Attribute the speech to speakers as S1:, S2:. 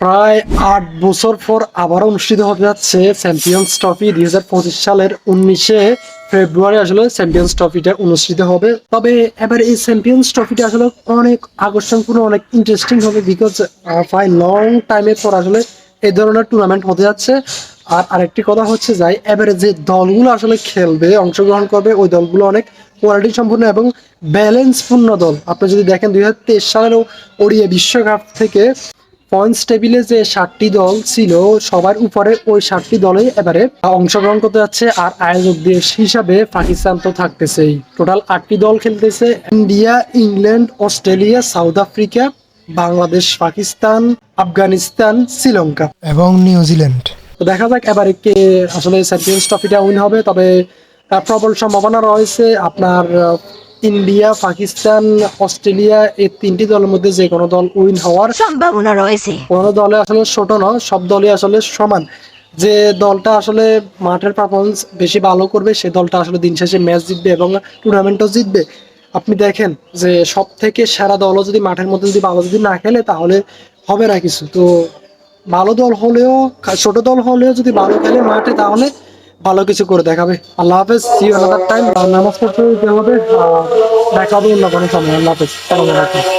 S1: প্রায় আট বছর পর আবার অনুষ্ঠিত হতে যাচ্ছে চ্যাম্পিয়ন্স ট্রফি দুই হাজার পঁচিশ সালের উনিশে ফেব্রুয়ারি আসলে চ্যাম্পিয়ন্স ট্রফিটা অনুষ্ঠিত হবে। তবে এবার এই চ্যাম্পিয়ন্স ট্রফিটা আসলে অনেক আকর্ষণপূর্ণ, অনেক ইন্টারেস্টিং হবে বিকজ প্রায় লং টাইমের পর আসলে এই ধরনের টুর্নামেন্ট হতে যাচ্ছে। আর আরেকটি কথা হচ্ছে যাই এবারে যে দলগুলো আসলে খেলবে, অংশগ্রহণ করবে, ওই দলগুলো অনেক কোয়ালিটি সম্পূর্ণ এবং ব্যালেন্সপূর্ণ দল। আপনি যদি দেখেন দুই হাজার তেইশ সালের ওড়িয়া বিশ্বকাপ থেকে পয়েন্টস টেবিলে যে সাতটি দল ছিল সবার উপরে ওই সাতটি দলে এবারে অংশগ্রহণ করতে যাচ্ছে আর আয়োজক দেশ হিসাবে পাকিস্তান তো থাকতেছেই। টোটাল আটটি দল খেলতেছে India England Australia South Africa Bangladesh Pakistan Afghanistan Sri Lanka
S2: এবং নিউজিল্যান্ড
S1: তো দেখা যাক এবারে কে আসলে চ্যাম্পিয়ন্স ট্রফিটা উইন হবে তবে প্রবল সম্ভাবনা রয়েছে। আপনার ইন্ডিয়া পাকিস্তান অস্ট্রেলিয়া এই তিনটি দলের মধ্যে যে কোনো দল উইন হওয়ার
S3: সম্ভাবনা রয়েছে।
S1: কোনো দলে আসলে ছোট নয় সব দলই আসলে সমান। যে দলটা আসলে মাঠের পারফরমেন্স বেশি ভালো করবে সে দলটা আসলে দিন শেষে ম্যাচ জিতবে এবং টুর্নামেন্টও জিতবে। আপনি দেখেন যে সব থেকে সেরা দলও যদি মাঠের মধ্যে যদি ভালো যদি না খেলে তাহলে হবে না কিছু। তো ভালো দল হলেও ছোট দল হলেও যদি ভালো খেলে মাঠে তাহলে ভালো কিছু করে দেখাবে। আল্লাহ হাফেজ সি টাইম নামাজ পড়তে হবে। দেখাবে দেখা অন্য কোনো সময়। আল্লাহ হাফেজ।